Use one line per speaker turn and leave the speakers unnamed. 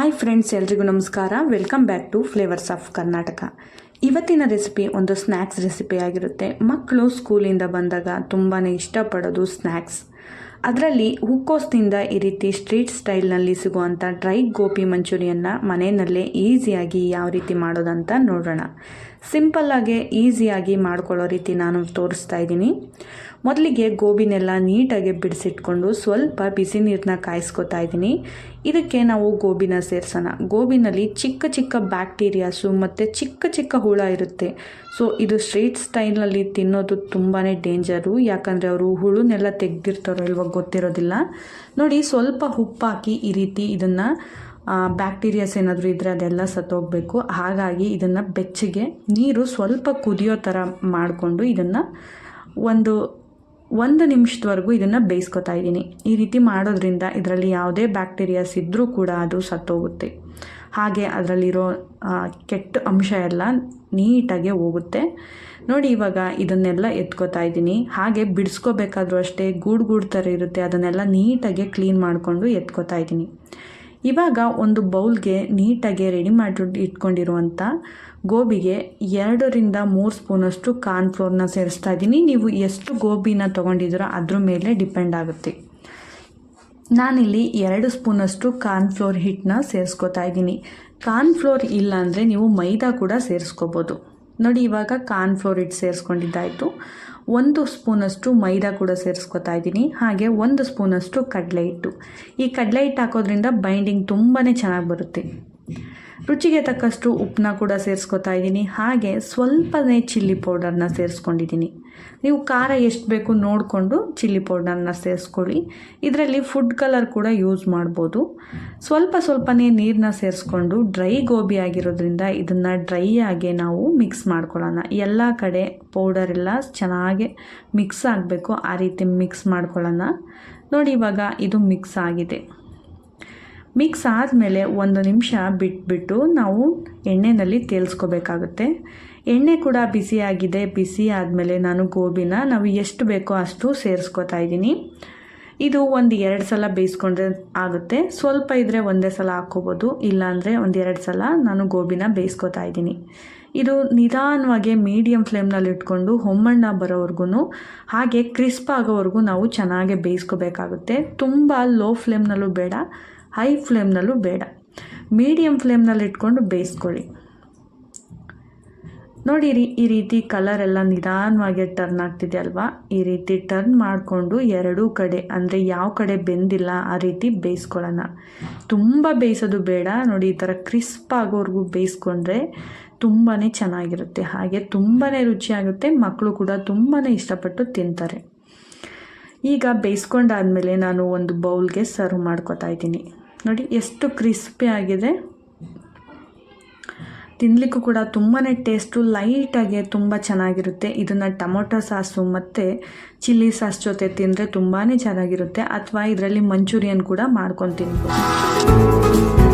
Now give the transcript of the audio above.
Hi friends ಎಲ್ರಿಗೂ ನಮಸ್ಕಾರ. Welcome back to flavours of Karnataka ಇವತ್ತಿನ ರೆಸಿಪಿ ಒಂದು ಸ್ನ್ಯಾಕ್ಸ್ ರೆಸಿಪಿ ಆಗಿರುತ್ತೆ. ಮಕ್ಕಳು ಸ್ಕೂಲಿಂದ ಬಂದಾಗ ತುಂಬಾ ಇಷ್ಟಪಡೋದು ಸ್ನ್ಯಾಕ್ಸ್ ಅದರಲ್ಲಿ ಹೂಕೋಸ್ನಿಂದ ಈ ರೀತಿ ಸ್ಟ್ರೀಟ್ ಸ್ಟೈಲ್ನಲ್ಲಿ ಸಿಗುವಂಥ ಡ್ರೈ ಗೋಬಿ ಮಂಚೂರಿಯನ್ನ ಮನೆಯಲ್ಲೇ ಈಸಿಯಾಗಿ ಯಾವ ರೀತಿ ಮಾಡೋದಂತ ನೋಡೋಣ. ಸಿಂಪಲ್ಲಾಗೆ ಈಸಿಯಾಗಿ ಮಾಡ್ಕೊಳ್ಳೋ ರೀತಿ ನಾನು ತೋರಿಸ್ತಾ ಇದ್ದೀನಿ. ಮೊದಲಿಗೆ ಗೋಬಿನೆಲ್ಲ ನೀಟಾಗಿ ಬಿಡಿಸಿಟ್ಕೊಂಡು ಸ್ವಲ್ಪ ಬಿಸಿ ನೀರನ್ನ ಕಾಯಿಸ್ಕೊತಾ ಇದ್ದೀನಿ. ಇದಕ್ಕೆ ನಾವು ಗೋಬಿನ ಸೇರ್ಸೋಣ. ಗೋಬಿನಲ್ಲಿ ಚಿಕ್ಕ ಚಿಕ್ಕ ಬ್ಯಾಕ್ಟೀರಿಯಾಸು ಮತ್ತು ಚಿಕ್ಕ ಚಿಕ್ಕ ಹುಳ ಇರುತ್ತೆ. ಸೊ ಇದು ಸ್ಟ್ರೀಟ್ ಸ್ಟೈಲ್ನಲ್ಲಿ ತಿನ್ನೋದು ತುಂಬಾ ಡೇಂಜರು ಯಾಕಂದರೆ ಅವರು ಹುಳುನೆಲ್ಲ ತೆಗ್ದಿರ್ತಾರೋ ಇಲ್ವೋ ಗೊತ್ತಿರೋದಿಲ್ಲ. ನೋಡಿ, ಸ್ವಲ್ಪ ಉಪ್ಪಾಕಿ ಈ ರೀತಿ ಇದನ್ನು ಬ್ಯಾಕ್ಟೀರಿಯಾಸ್ ಏನಾದರೂ ಇದ್ದರೆ ಅದೆಲ್ಲ ಸತ್ತೋಗಬೇಕು. ಹಾಗಾಗಿ ಇದನ್ನು ಬೆಚ್ಚಗೆ ನೀರು ಸ್ವಲ್ಪ ಕುದಿಯೋ ಥರ ಮಾಡಿಕೊಂಡು ಇದನ್ನು ಒಂದು ಒಂದು ನಿಮಿಷದವರೆಗೂ ಇದನ್ನು ಬೇಯಿಸ್ಕೊತಾ ಇದ್ದೀನಿ. ಈ ರೀತಿ ಮಾಡೋದ್ರಿಂದ ಇದರಲ್ಲಿ ಯಾವುದೇ ಬ್ಯಾಕ್ಟೀರಿಯಾಸ್ ಇದ್ದರೂ ಕೂಡ ಅದು ಸತ್ತೋಗುತ್ತೆ. ಹಾಗೆ ಅದರಲ್ಲಿರೋ ಕೆಟ್ಟ ಅಂಶ ಎಲ್ಲ ನೀಟಾಗೆ ಹೋಗುತ್ತೆ. ನೋಡಿ ಇವಾಗ ಇದನ್ನೆಲ್ಲ ಎತ್ಕೋತಾ ಇದ್ದೀನಿ. ಹಾಗೆ ಬಿಡಿಸ್ಕೋಬೇಕಾದ್ರೂ ಅಷ್ಟೇ ಗೂಡು ಗೂಡು ಥರ ಇರುತ್ತೆ. ಅದನ್ನೆಲ್ಲ ನೀಟಾಗೆ ಕ್ಲೀನ್ ಮಾಡಿಕೊಂಡು ಎತ್ಕೋತಾ ಇದ್ದೀನಿ. ಇವಾಗ ಒಂದು ಬೌಲ್ಗೆ ನೀಟಾಗಿ ರೆಡಿ ಮಾಡಿ ಇಟ್ಕೊಂಡಿರುವಂಥ ಗೋಬಿಗೆ ಎರಡರಿಂದ ಮೂರು ಸ್ಪೂನಷ್ಟು ಕಾರ್ನ್ಫ್ಲೋರ್ನ ಸೇರಿಸ್ತಾ ಇದ್ದೀನಿ. ನೀವು ಎಷ್ಟು ಗೋಬಿನ ತೊಗೊಂಡಿದ್ದೀರೋ ಅದ್ರ ಮೇಲೆ ಡಿಪೆಂಡ್ ಆಗುತ್ತೆ. ನಾನಿಲ್ಲಿ ಎರಡು ಸ್ಪೂನಷ್ಟು ಕಾರ್ನ್ಫ್ಲೋರ್ ಹಿಟ್ಟನ್ನ ಸೇರಿಸ್ಕೊತಾ ಇದ್ದೀನಿ. ಕಾರ್ನ್ ಫ್ಲೋರ್ ಇಲ್ಲಾಂದರೆ ನೀವು ಮೈದಾ ಕೂಡ ಸೇರಿಸ್ಕೋಬೋದು. ನೋಡಿ, ಇವಾಗ ಕಾರ್ನ್ಫ್ಲೋರ್ ಹಿಟ್ಟು ಸೇರಿಸ್ಕೊಂಡಿದ್ದಾಯಿತು. ಒಂದು ಸ್ಪೂನಷ್ಟು ಮೈದಾ ಕೂಡ ಸೇರಿಸ್ಕೊತಾ ಇದ್ದೀನಿ. ಹಾಗೆ ಒಂದು ಸ್ಪೂನಷ್ಟು ಕಡಲೆ ಹಿಟ್ಟು. ಈ ಕಡಲೆ ಹಿಟ್ಟು ಹಾಕೋದ್ರಿಂದ ಬೈಂಡಿಂಗ್ ತುಂಬಾ ಚೆನ್ನಾಗಿ ಬರುತ್ತೆ. ರುಚಿಗೆ ತಕ್ಕಷ್ಟು ಉಪ್ಪನ್ನ ಕೂಡ ಸೇರಿಸ್ಕೊತಾ ಇದ್ದೀನಿ. ಹಾಗೆ ಸ್ವಲ್ಪನೇ ಚಿಲ್ಲಿ ಪೌಡರ್ನ ಸೇರಿಸ್ಕೊಂಡಿದ್ದೀನಿ. ನೀವು ಖಾರ ಎಷ್ಟು ಬೇಕು ನೋಡಿಕೊಂಡು ಚಿಲ್ಲಿ ಪೌಡರ್ನ ಸೇರಿಸ್ಕೊಳ್ಳಿ. ಇದರಲ್ಲಿ ಫುಡ್ ಕಲರ್ ಕೂಡ ಯೂಸ್ ಮಾಡ್ಬೋದು. ಸ್ವಲ್ಪ ಸ್ವಲ್ಪನೇ ನೀರನ್ನ ಸೇರಿಸ್ಕೊಂಡು ಡ್ರೈ ಗೋಬಿ ಆಗಿರೋದ್ರಿಂದ ಇದನ್ನು ಡ್ರೈ ಆಗಿ ನಾವು ಮಿಕ್ಸ್ ಮಾಡ್ಕೊಳ್ಳೋಣ. ಎಲ್ಲ ಕಡೆ ಪೌಡರ್ ಎಲ್ಲ ಚೆನ್ನಾಗಿ ಮಿಕ್ಸ್ ಆಗಬೇಕು. ಆ ರೀತಿ ಮಿಕ್ಸ್ ಮಾಡ್ಕೊಳ್ಳೋಣ. ನೋಡಿ ಇವಾಗ ಇದು ಮಿಕ್ಸ್ ಆಗಿದೆ. ಮಿಕ್ಸ್ ಆದಮೇಲೆ ಒಂದು ನಿಮಿಷ ಬಿಟ್ಬಿಟ್ಟು ನಾವು ಎಣ್ಣೆಯಲ್ಲಿ ತೇಲ್ಸ್ಕೋಬೇಕಾಗುತ್ತೆ. ಎಣ್ಣೆ ಕೂಡ ಬಿಸಿಯಾಗಿದೆ ಬಿಸಿ ಆದಮೇಲೆ ನಾನು ಗೋಬಿನ ನಾವು ಎಷ್ಟು ಬೇಕೋ ಅಷ್ಟು ಸೇರಿಸ್ಕೋತಾ ಇದ್ದೀನಿ. ಇದು ಒಂದು ಎರಡು ಸಲ ಬೇಯಿಸ್ಕೊಂಡ್ರೆ ಆಗುತ್ತೆ. ಸ್ವಲ್ಪ ಇದ್ದರೆ ಒಂದೇ ಸಲ ಹಾಕ್ಕೋಬೋದು. ಇಲ್ಲಾಂದರೆ ಒಂದು ಎರಡು ಸಲ ನಾನು ಗೋಬಿನ ಬೇಯಿಸ್ಕೋತಾ ಇದ್ದೀನಿ. ಇದು ನಿಧಾನವಾಗಿ ಮೀಡಿಯಮ್ ಫ್ಲೇಮ್ನಲ್ಲಿ ಇಟ್ಕೊಂಡು ಹೊಮ್ಮಣ್ಣ ಬರೋವರೆಗೂ ಹಾಗೆ ಕ್ರಿಸ್ಪ್ ಆಗೋವರೆಗೂ ನಾವು ಚೆನ್ನಾಗಿ ಬೇಯಿಸ್ಕೋಬೇಕಾಗುತ್ತೆ. ತುಂಬ ಲೋ ಫ್ಲೇಮ್ನಲ್ಲೂ ಬೇಡ. ಹೈ ಫ್ಲೇಮ್ನಲ್ಲೂ ಬೇಡ. ಮೀಡಿಯಮ್ ಫ್ಲೇಮ್ನಲ್ಲಿ ಇಟ್ಕೊಂಡು ಬೇಯಿಸ್ಕೊಳ್ಳಿ. ನೋಡಿರಿ ಈ ರೀತಿ ಕಲರ್ ಎಲ್ಲ ನಿಧಾನವಾಗಿ ಟರ್ನ್ ಆಗ್ತಿದೆ ಅಲ್ವಾ ಈ ರೀತಿ ಟರ್ನ್ ಮಾಡಿಕೊಂಡು ಎರಡೂ ಕಡೆ, ಅಂದರೆ ಯಾವ ಕಡೆ ಬೆಂದಿಲ್ಲ ಆ ರೀತಿ ಬೇಯಿಸ್ಕೊಳ್ಳೋಣ. ತುಂಬ ಬೇಯಿಸೋದು ಬೇಡ. ನೋಡಿ ಈ ಥರ ಕ್ರಿಸ್ಪ್ ಆಗೋವರೆಗೂ ಬೇಯಿಸ್ಕೊಂಡ್ರೆ ತುಂಬಾ ಚೆನ್ನಾಗಿರುತ್ತೆ. ಹಾಗೆ ತುಂಬಾ ರುಚಿಯಾಗುತ್ತೆ. ಮಕ್ಕಳು ಕೂಡ ತುಂಬಾ ಇಷ್ಟಪಟ್ಟು ತಿಂತಾರೆ. ಈಗ ಬೇಯಿಸ್ಕೊಂಡಾದಮೇಲೆ ನಾನು ಒಂದು ಬೌಲ್ಗೆ ಸರ್ವ್ ಮಾಡ್ಕೊತಾ ಇದ್ದೀನಿ. ನೋಡಿ, ಎಷ್ಟು ಕ್ರಿಸ್ಪಿ ಆಗಿದೆ. ತಿನ್ನಲಿಕ್ಕೂ ಕೂಡ ತುಂಬಾ ಟೇಸ್ಟು ಲೈಟಾಗಿ ತುಂಬ ಚೆನ್ನಾಗಿರುತ್ತೆ. ಇದನ್ನು ಟೊಮೊಟೊ ಸಾಸು ಮತ್ತು ಚಿಲ್ಲಿ ಸಾಸ್ ಜೊತೆ ತಿಂದರೆ ತುಂಬಾ ಚೆನ್ನಾಗಿರುತ್ತೆ. ಅಥವಾ ಇದರಲ್ಲಿ ಮಂಚೂರಿಯನ್ ಕೂಡ ಮಾಡ್ಕೊಂಡು ತಿನ್ಬೋದು.